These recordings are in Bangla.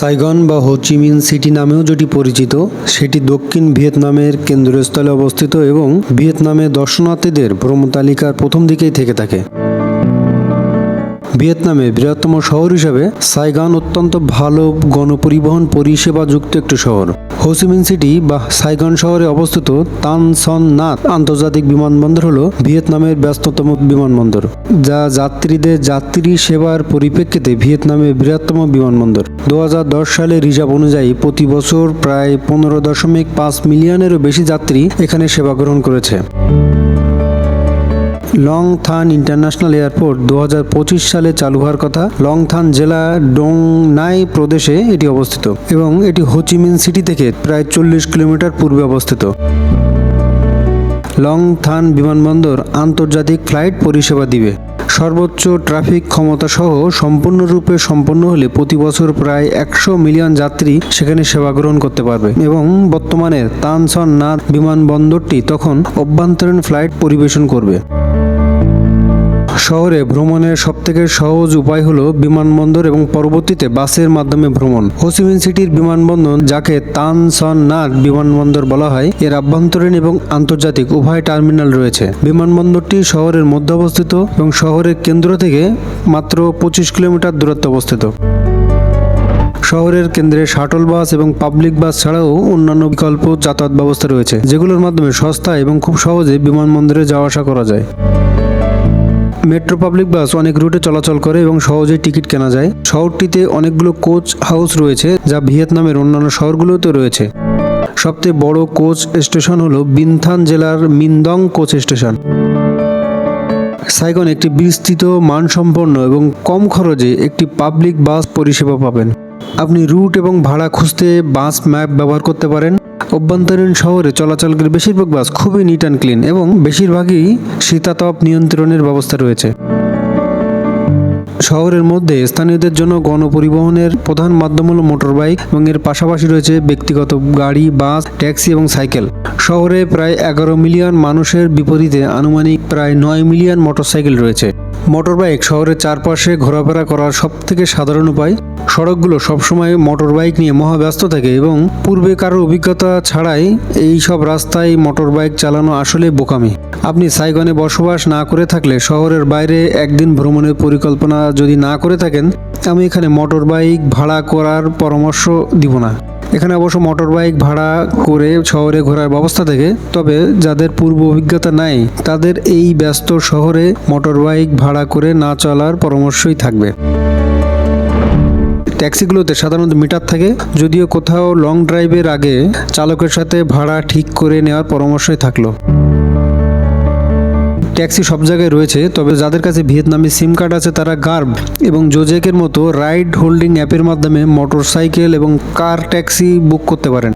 সাইগন বা হোচিমিন সিটি নামেও যেটি পরিচিত, সেটি দক্ষিণ ভিয়েতনামের কেন্দ্রস্থলে অবস্থিত এবং ভিয়েতনামে দর্শনার্থীদের ভ্রমণ তালিকার প্রথম দিকেই থেকে থাকে। ভিয়েতনামে বৃহত্তম শহর হিসাবে সাইগান অত্যন্ত ভালো গণপরিবহন পরিষেবা যুক্ত একটি শহর। হোসিমিন সিটি বা সাইগান শহরে অবস্থিত তান সন নাথ আন্তর্জাতিক বিমানবন্দর হল ভিয়েতনামের ব্যস্ততম বিমানবন্দর, যা যাত্রীদের যাত্রী সেবার পরিপ্রেক্ষিতে ভিয়েতনামের বৃহত্তম বিমানবন্দর। দু হাজার দশ সালে রিজার্ভ অনুযায়ী প্রতি বছর প্রায় পনেরো দশমিক পাঁচ মিলিয়নেরও বেশি যাত্রী এখানে সেবা গ্রহণ করেছে। লং থান ইন্টারন্যাশনাল এয়ারপোর্ট দু হাজার পঁচিশ সালে চালু হওয়ার কথা। লং থান জেলা ডোং নাই প্রদেশে এটি অবস্থিত এবং এটি হোচিমিন সিটি থেকে প্রায় চল্লিশ কিলোমিটার পূর্বে অবস্থিত। লং থান বিমানবন্দর আন্তর্জাতিক ফ্লাইট পরিষেবা দিবে। সর্বোচ্চ ট্রাফিক ক্ষমতা সহ সম্পূর্ণরূপে সম্পন্ন হলে প্রতি বছর প্রায় একশো মিলিয়ন যাত্রী সেখানে সেবা গ্রহণ করতে পারবে এবং বর্তমানে তানসন নাথ বিমানবন্দরটি তখন অভ্যন্তরীণ ফ্লাইট পরিবেশন করবে। শহরে ভ্রমণের সবথেকে সহজ উপায় হলো বিমানবন্দর এবং পরবর্তীতে বাসের মাধ্যমে ভ্রমণ। হোসিমিন সিটির বিমানবন্দর, যাকে তান সন নাট বিমানবন্দর বলা হয়, এর আভ্যন্তরীণ এবং আন্তর্জাতিক উভয় টার্মিনাল রয়েছে। বিমানবন্দরটি শহরের মধ্যে অবস্থিত এবং শহরের কেন্দ্র থেকে মাত্র পঁচিশ কিলোমিটার দূরত্বে অবস্থিত। শহরের কেন্দ্রে শাটল বাস এবং পাবলিক বাস ছাড়াও অন্যান্য বিকল্প যাতায়াত ব্যবস্থা রয়েছে, যেগুলোর মাধ্যমে সস্তা এবং খুব সহজে বিমানবন্দরে যাওয়া আসা করা যায়। মেট্রো পাবলিক বাস অনেক রুটে চলাচল করে এবং সহজেই টিকিট কেনা যায়। শহরটিতে অনেকগুলো কোচ হাউস রয়েছে, যা ভিয়েতনামের অন্যান্য শহরগুলোতে রয়েছে। সবচেয়ে বড় কোচ স্টেশন হলো বিনথান জেলার মিন্দং কোচ স্টেশন। সাইগন একটি বিস্তৃত, মানসম্পন্ন এবং কম খরচে একটি পাবলিক বাস পরিষেবা পাবেন। আপনি রুট এবং ভাড়া খুঁজতে বাস ম্যাপ ব্যবহার করতে পারেন। অভ্যন্তরীণ শহরে চলাচলকারী বেশিরভাগ বাস খুবই নিট অ্যান্ড ক্লিন এবং বেশিরভাগই শীতাতপ নিয়ন্ত্রণের ব্যবস্থা রয়েছে। শহরের মধ্যে স্থানীয়দের জন্য গণপরিবহনের প্রধান মাধ্যম হলো মোটর বাইক এবং এর পাশাপাশি রয়েছে ব্যক্তিগত গাড়ি, বাস, ট্যাক্সি এবং সাইকেল। শহরে প্রায় এগারো মিলিয়ন মানুষের বিপরীতে আনুমানিক প্রায় নয় মিলিয়ন মোটরসাইকেল রয়েছে। মোটর বাইক শহরের চারপাশে ঘোরাফেরা করার সব থেকে সাধারণ উপায়, সড়কগুলো সবসময় মোটর বাইক নিয়ে মহাব্যস্ত থাকে এবং পূর্বে কারোর অভিজ্ঞতা ছাড়াই এই সব রাস্তায় মোটর বাইক চালানো আসলে বোকামি। আপনি সাইগনে বসবাস না করে থাকলে শহরের বাইরে একদিন ভ্রমণের পরিকল্পনা যদি না করে থাকেন, আমি এখানে মোটর বাইক ভাড়া করার পরামর্শ দিব না। এখানে অবশ্য মোটর বাইক ভাড়া করে শহরে ঘোরার ব্যবস্থা থাকে। তবে যাদের পূর্ব অভিজ্ঞতা নাই, তাদের এই ব্যস্ত শহরে মোটর বাইক ভাড়া করে না চলার পরামর্শই থাকবে। ট্যাক্সিগুলোতে সাধারণত মিটার থাকে, যদিও কোথাও লং ড্রাইভের আগে চালকের সাথে ভাড়া ঠিক করে নেওয়ার পরামর্শই থাকল। ট্যাক্সি সব জায়গায় রয়েছে, তবে যাদের কাছে ভিয়েতনামি সিম কার্ড আছে তারা গার্ব এবং জোজেকের মতো রাইড হোল্ডিং অ্যাপের মাধ্যমে মোটর সাইকেল এবং কার ট্যাক্সি বুক করতে পারেন।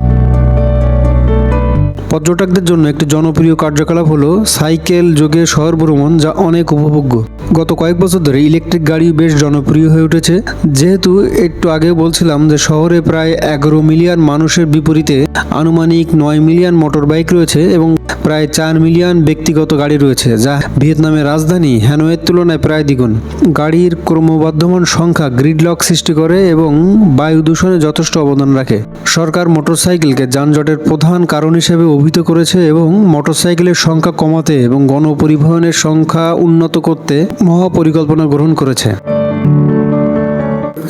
পর্যটকদের জন্য একটি জনপ্রিয় কার্যকলাপ হলো সাইকেল যোগে শহর ভ্রমণ, যা অনেক উপভোগ্য। গত কয়েক বছর ধরে ইলেকট্রিক গাড়ি বেশ জনপ্রিয় হয়ে উঠেছে। যেহেতু একটু আগে বলছিলাম যে শহরে প্রায় এগারো মিলিয়ন মানুষের বিপরীতে আনুমানিক নয় মিলিয়ন মোটর বাইক রয়েছে এবং প্রায় চার মিলিয়ন ব্যক্তিগত গাড়ি রয়েছে, যা ভিয়েতনামের রাজধানী হ্যানোয়ের তুলনায় প্রায় দ্বিগুণ। গাড়ির ক্রমবর্ধমান সংখ্যা গ্রিডলক সৃষ্টি করে এবং বায়ু দূষণে যথেষ্ট অবদান রাখে। সরকার মোটরসাইকেলকে যানজটের প্রধান কারণ হিসেবে অভিহিত করেছে এবং মোটরসাইকেলের সংখ্যা কমাতে এবং গণপরিবহনের সংখ্যা উন্নত করতে মহাপরিকল্পনা গ্রহণ করেছে।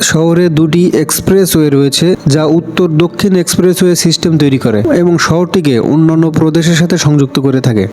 শহরে দুটি এক্সপ্রেসওয়ে রয়েছে, যা উত্তর দক্ষিণ এক্সপ্রেসওয়ে সিস্টেম তৈরি করে এবং শহরটিকে অন্যান্য প্রদেশের সাথে সংযুক্ত করে থাকে।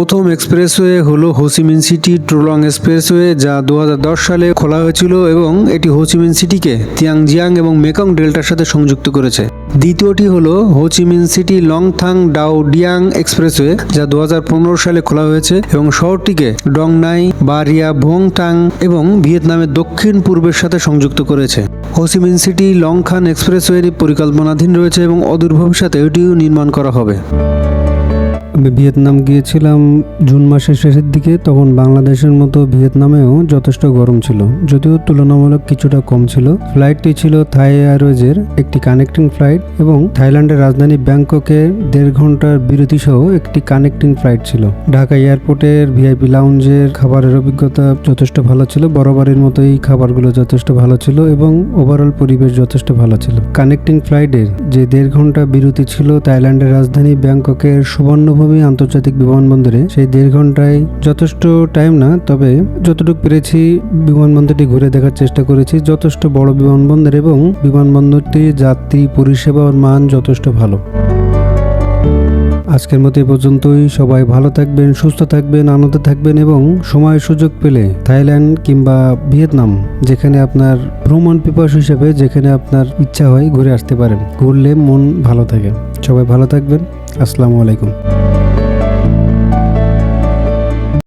প্রথম এক্সপ্রেসওয়ে হলো হোসিমিন সিটি ট্রোলং এক্সপ্রেসওয়ে, যা দু হাজার দশ সালে খোলা হয়েছিল এবং এটি হোচিমিন সিটিকে তিয়াংজিয়াং এবং মেকং ডেল্টার সাথে সংযুক্ত করেছে। দ্বিতীয়টি হলো Ho Chi Minh city Long Thanh Dau ডিয়াং expressway, যা দু হাজার পনেরো সালে খোলা হয়েছে এবং শহরটিকে ডংনাই, বারিয়া, ভোংটাং এবং ভিয়েতনামের দক্ষিণ পূর্বের সাথে সংযুক্ত করেছে। হোসিমিন সিটি লংখান এক্সপ্রেসওয়ের পরিকল্পনাধীন রয়েছে এবং অদূর ভবিষ্যতে এটিও নির্মাণ করা হবে। আমি ভিয়েতনাম গিয়েছিলাম জুন মাসের শেষের দিকে, তখন বাংলাদেশের মতো ভিয়েতনামেও যথেষ্ট গরম ছিল, যদিও তুলনামূলক কিছুটা কম ছিল। ফ্লাইটটি ছিল থাই এয়ারওয়েজের একটি কানেক্টিং ফ্লাইট এবং থাইল্যান্ডের রাজধানী ব্যাংককে দেড় ঘণ্টার বিরতি সহ একটি কানেক্টিং ফ্লাইট ছিল। ঢাকা এয়ারপোর্টের ভিআইপি লাউঞ্জের খাবারের অভিজ্ঞতা যথেষ্ট ভালো ছিল, বরাবরের মতোই খাবারগুলো যথেষ্ট ভালো ছিল এবং ওভারঅল পরিবেশ যথেষ্ট ভালো ছিল। কানেক্টিং ফ্লাইটের যে দেড় ঘণ্টা বিরতি ছিল, থাইল্যান্ডের রাজধানী ব্যাংককের সুবর্ণভূমি আন্তর্জাতিক বিমানবন্দরে সেই দেড় ঘন্টায় যথেষ্ট টাইম না, তবে যতটুকু পেরেছি বিমানবন্দরটি ঘুরে দেখার চেষ্টা করেছি। যথেষ্ট বড় বিমানবন্দর এবং বিমানবন্দরটি যাত্রী পরিষেবার মান যথেষ্ট ভালো। আজকের মতো এ পর্যন্তই। সবাই ভালো থাকবেন, সুস্থ থাকবেন, আনন্দে থাকবেন এবং সময় সুযোগ পেলে থাইল্যান্ড কিংবা ভিয়েতনাম, যেখানে আপনার ভ্রমণ পিপাস হিসেবে যেখানে আপনার ইচ্ছা হয় ঘুরে আসতে পারেন। ঘুরলে মন ভালো থাকে। সবাই ভালো থাকবেন। আসসালামু আলাইকুম।